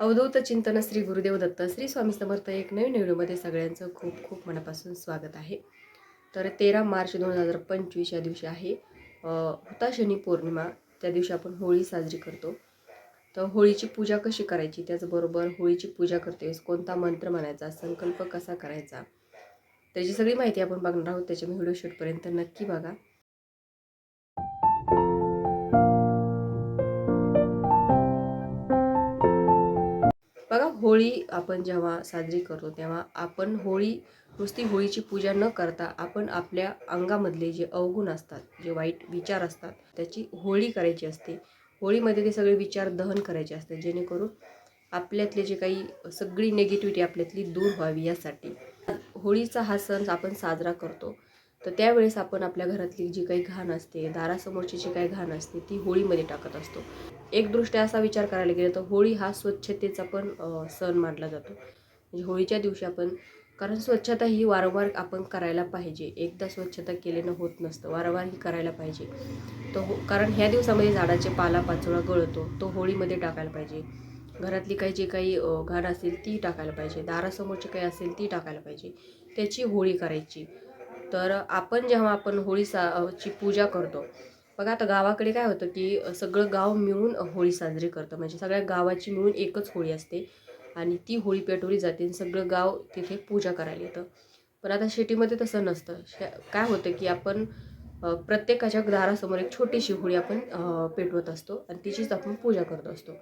अवधूत चिंतन श्री गुरुदेव दत्त श्री स्वामी समर्थ एक नवीन व्हिडिओमध्ये सगळ्यांचं खूप खूप मनापासून स्वागत आहे. तर तेरा मार्च दोन हजार पंचवीस या दिवशी आहे. हुताशनी पौर्णिमा त्या दिवशी आपण होळी साजरी करतो. तर होळीची पूजा कशी करायची? त्याचबरोबर होळीची पूजा करतेस कोणता मंत्र म्हणायचा? संकल्प कसा करायचा? त्याची सगळी माहिती आपण बघणार आहोत. त्याच्यामुळे व्हिडिओ शूटपर्यंत नक्की बघा. होळी आपण जेव्हा साजरी करतो तेव्हा आपण होळी नुसती होळीची पूजा न करता आपण आपल्या अंगामधले जे अवगुण असतात जे वाईट विचार असतात त्याची होळी करायची असते. होळीमध्ये ते सगळे विचार दहन करायचे असतात जेणेकरून आपल्यातले जे काही सगळी निगेटिव्हिटी आपल्यातली दूर व्हावी यासाठी. होळीचा हा सण आपण साजरा करतो तर त्यावेळेस आपण आपल्या घरातली जी काही घाण असते दारासमोरची जी काही घाण असते ती होळीमध्ये टाकत असतो. एक दृष्ट्या असा विचार करायला गेला तर होळी हा स्वच्छतेचा पण सण मानला जातो. म्हणजे होळीच्या दिवशी आपण कारण स्वच्छता ही वारंवार आपण करायला पाहिजे. एकदा स्वच्छता केल्यानं होत नसतं. वारंवार ही करायला पाहिजे. तो हो कारण ह्या दिवसामध्ये झाडाचे पाला पाचोळा गळतो. तो होळीमध्ये टाकायला पाहिजे. घरातली काही जे काही घाण असेल ती टाकायला पाहिजे. दारासमोरची काही असेल ती टाकायला पाहिजे. त्याची होळी करायची. तर आपण जेव्हा आपण होळी सा ची पूजा करतो बघा आता गावाकडे काय होतं की सगळं गाव मिळून होळी साजरी करतं. म्हणजे सगळ्या गावाची मिळून एकच होळी असते आणि ती होळी पेटवली जाते आणि सगळं गाव तिथे पूजा करायला येतं. पण आता शेतीमध्ये तसं नसतं. शे काय होतं की आपण प्रत्येकाच्या दारासमोर एक छोटीशी होळी आपण पेटवत असतो आणि तिचीच आपण पूजा करत असतो.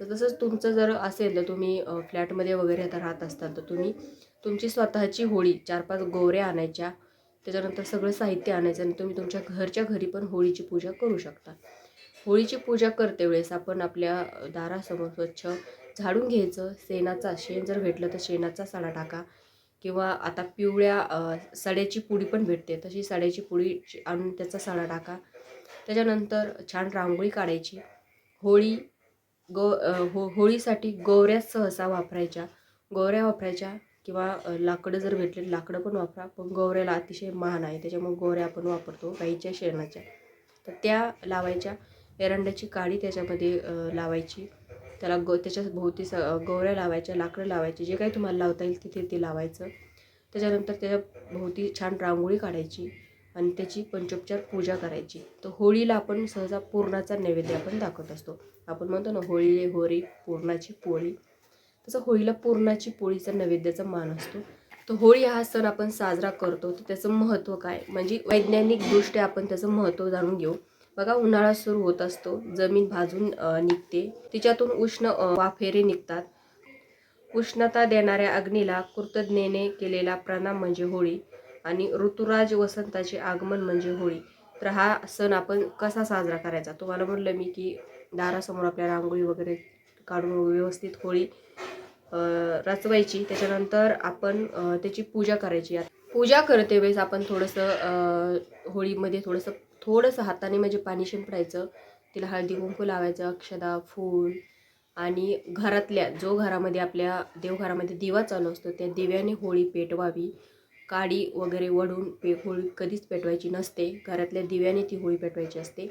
तर तसंच तुमचं जर असेल तर तुम्ही फ्लॅटमध्ये वगैरे आता राहत असताल तर तुम्ही तुमची स्वतःची होळी चार पाच गोवऱ्या आणायच्या त्याच्यानंतर सगळं साहित्य आणायचं आणि तुम्ही तुमच्या घरच्या घरी पण होळीची पूजा करू शकता. होळीची पूजा करते वेळेस आपण आपल्या दारासमोर स्वच्छ झाडून घ्यायचं. शेणाचा शेण जर भेटलं तर शेणाचा सडा टाका. किंवा आता पिवळ्या सड्याची पुडी पण भेटते. तशी सड्याची पुडी आणून त्याचा सडा टाका. त्याच्यानंतर छान रांगोळी काढायची. होळी गो हो होळीसाठी गोवऱ्या सहसा वापरायच्या. गोवऱ्या वापरायच्या. किंवा लाकडं जर भेटले लाकडं पण वापरा. पण गोवऱ्याला अतिशय महान आहे. त्याच्यामुळे गोवऱ्या आपण वापरतो गाईच्या शेणाच्या. तर त्या लावायच्या. एरंड्याची काडी त्याच्यामध्ये लावायची. त्याला गो त्याच्या भोवती स गोवऱ्या लावायच्या लाकडं लावायची. जे काही तुम्हाला लावता येईल तिथे ते लावायचं. त्याच्यानंतर त्याच्या भोवती छान रांगोळी काढायची आणि त्याची पंचोपचार पूजा करायची. तर होळीला आपण सहजा पूर्णाचा नैवेद्य आपण दाखवत असतो. आपण म्हणतो ना होळी होरी पूर्णाची पोळी. तसं होळीला पूर्णाची पोळीचा नैवेद्याचा मान असतो तर होळी हा सण आपण साजरा करतो. तर त्याचं महत्त्व काय? म्हणजे वैज्ञानिकदृष्ट्या आपण त्याचं महत्त्व जाणून घेऊ. बघा उन्हाळा सुरू होत असतो. जमीन भाजून निघते. तिच्यातून उष्ण वाफेरे निघतात. उष्णता देणाऱ्या अग्नीला कृतज्ञेने केलेला प्रणाम म्हणजे होळी आणि ऋतुराज वसंताचे आगमन म्हणजे होळी. तर हा सण आपण कसा साजरा करायचा? तुम्हाला म्हणलं मी की दारासमोर आपल्या रांगोळी वगैरे काढून व्यवस्थित होळी रचवायची. त्याच्यानंतर आपण त्याची पूजा करायची. पूजा करते वेळेस आपण थोडंसं होळीमध्ये थोडंसं थोडंसं हाताने म्हणजे पाणी शिंपडायचं. तिला हळदी कुंकू लावायचं अक्षदा फूल आणि घरातल्या जो घरामध्ये आपल्या देवघरामध्ये दिवा चालू असतो त्या दिव्याने होळी पेटवावी. काडी वगैरे वडून पे होळी कधीच पेटवायची नसते. घरातल्या दिव्याने ती होळी पेटवायची असते.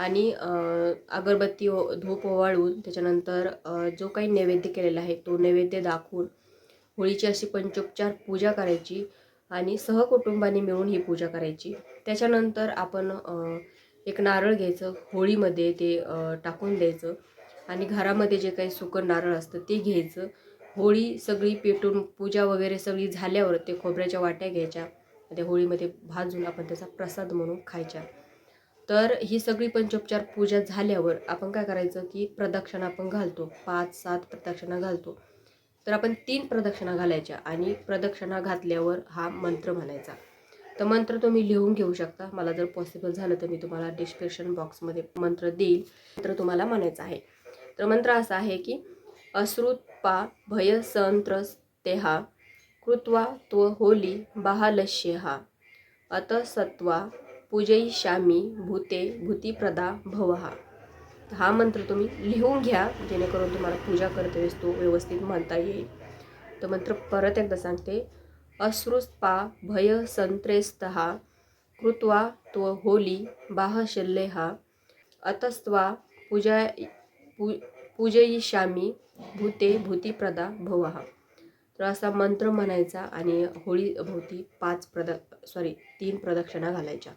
आणि अगरबत्ती धूप ओवाळून त्याच्यानंतर जो काही नैवेद्य केलेला आहे तो नैवेद्य दाखवून होळीची अशी पंचोपचार पूजा करायची आणि सहकुटुंबाने मिळून ही पूजा करायची. त्याच्यानंतर आपण एक नारळ घ्यायचं होळीमध्ये ते टाकून द्यायचं आणि घरामध्ये जे काही सुकं नारळ असतं ते घ्यायचं. होळी सगळी पेटून पूजा वगैरे सगळी झाल्यावर ते खोबऱ्याच्या वाट्या घ्यायच्या. त्या होळीमध्ये भाजून आपण त्याचा प्रसाद म्हणून खायच्या. तर ही सगळी पंचोपचार पूजा झाल्यावर आपण काय करायचं की प्रदक्षिणा आपण घालतो. पाच सात प्रदक्षिणा घालतो. तर आपण तीन प्रदक्षिणा घालायच्या आणि प्रदक्षिणा घातल्यावर हा मंत्र म्हणायचा. तर मंत्र तुम्ही लिहून घेऊ शकता. मला जर पॉसिबल झालं तर मी तुम्हाला डिस्क्रिप्शन बॉक्समध्ये मंत्र देईल. तर तुम्हाला म्हणायचं आहे. तर मंत्र असा आहे की अश्रुत्पा भय संत्रस्तेहा कृत्वा त्व होली बहालश्य हा अतसत्वा पूजयिष्यामी भूते भूतिप्रदा भवहा हा मंत्र तुम्ही लिहून घ्या जेणेकरून तुम्हाला पूजा करतेवेळेस तो व्यवस्थित म्हणता येईल. तो मंत्र परत एकदा सांगते. अश्रुस्पा भय संत्रेस्तहा कृत्वा त्व होली बाहशल्लेहा अतस्त्वा पूजा पू पूजयिष्यामी भूते भूतिप्रदा भवहा तर असा मंत्र म्हणायचा आणि होळीभोवती पाच प्रद सॉरी तीन प्रदक्षिणा घालायच्या.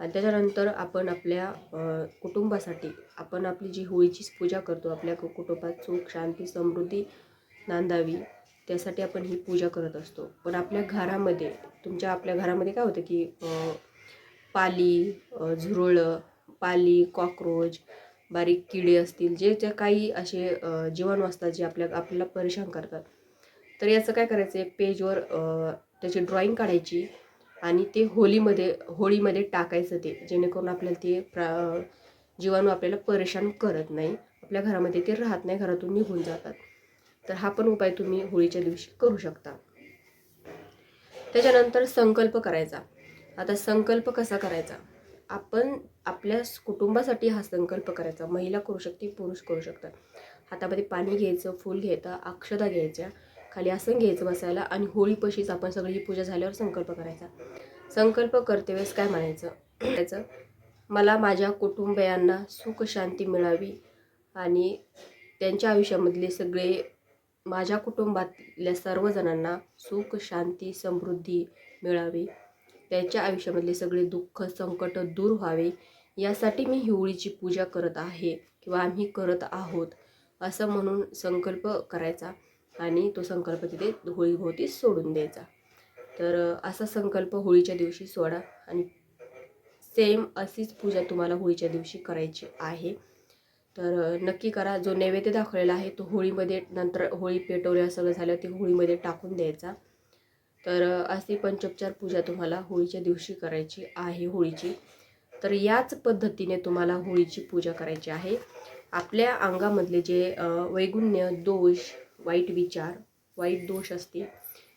आणि त्याच्यानंतर आपण आपल्या कुटुंबासाठी आपण आपली जी होळीचीच पूजा करतो आपल्या कुटुंबात सुख शांती समृद्धी नांदावी त्यासाठी आपण ही पूजा करत असतो. पण आपल्या घरामध्ये तुमच्या आपल्या घरामध्ये काय होतं की पाली झुरळं पाली कॉक्रोच बारीक किडे असतील जे जे काही असे जीवाणू असतात जे आपल्या आपल्याला परेशान करतात तर याचं काय करायचं आहे पेजवर त्याची ड्रॉईंग काढायची आणि ते होलीमध्ये होळीमध्ये टाकायचं ते. जेणेकरून आपल्याला ते प्रा जीवाणू आपल्याला परेशान करत नाही. आपल्या घरामध्ये ते राहत नाही. घरातून निघून जातात. तर हा पण उपाय तुम्ही होळीच्या दिवशी करू शकता. त्याच्यानंतर संकल्प करायचा. आता संकल्प कसा करायचा? आपण आपल्या कुटुंबासाठी हा संकल्प करायचा. महिला करू शकते पुरुष करू शकतात. हातामध्ये पाणी घ्यायचं फूल घ्यायचं अक्षता घ्यायच्या. खाली आसन घ्यायचं बसायला आणि होळीपाशीच आपण सगळी ही पूजा झाल्यावर संकल्प करायचा. संकल्प करतेवेळेस काय म्हणायचं? त्याचं मला माझ्या कुटुंबियांना सुख शांती मिळावी आणि त्यांच्या आयुष्यामधले सगळे माझ्या कुटुंबातल्या सर्वजणांना सुख शांती समृद्धी मिळावी त्यांच्या आयुष्यामधले सगळे दुःख संकट दूर व्हावे यासाठी मी होळीची पूजा करत आहे किंवा आम्ही करत आहोत असं म्हणून संकल्प करायचा. आणि तो संकल्प तिथे होळीभोवती सोडून द्यायचा. तर असा संकल्प होळीच्या दिवशी सोडा आणि सेम अशीच पूजा तुम्हाला होळीच्या दिवशी करायची आहे. तर नक्की करा. जो नैवेद्य दाखवलेला आहे तो होळीमध्ये नंतर होळी पेटवल्या सगळं झालं ते होळीमध्ये टाकून द्यायचा. तर अशी पंचोपचार पूजा तुम्हाला होळीच्या दिवशी करायची आहे होळीची. तर याच पद्धतीने तुम्हाला होळीची पूजा करायची आहे. आपल्या अंगामधले जे वैगुण्य दोष वाईट विचार वाईट दोष असते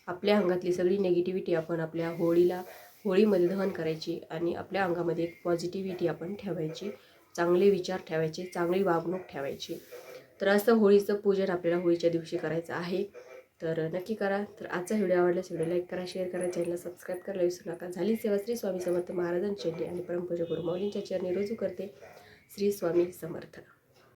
आपल्या अंगातली सगळी निगेटिव्हिटी आपण आपल्या होळीला होळीमध्ये दहन करायची आणि आपल्या अंगामध्ये एक पॉझिटिव्हिटी आपण ठेवायची. चांगले विचार ठेवायचे चांगली वागणूक ठेवायची. तर असं होळीचं पूजन आपल्याला होळीच्या दिवशी करायचं आहे. तर नक्की करा. तर आजचा व्हिडिओ आवडल्यास व्हिडिओ लाईक करा शेअर करा चॅनलला सबस्क्राईब करायला विसरू नका. झाली सेवा श्री स्वामी समर्थ महाराजांची आणि परमपूजा गुरुमाऊलींच्या चरणी रुजू करते श्री स्वामी समर्थ.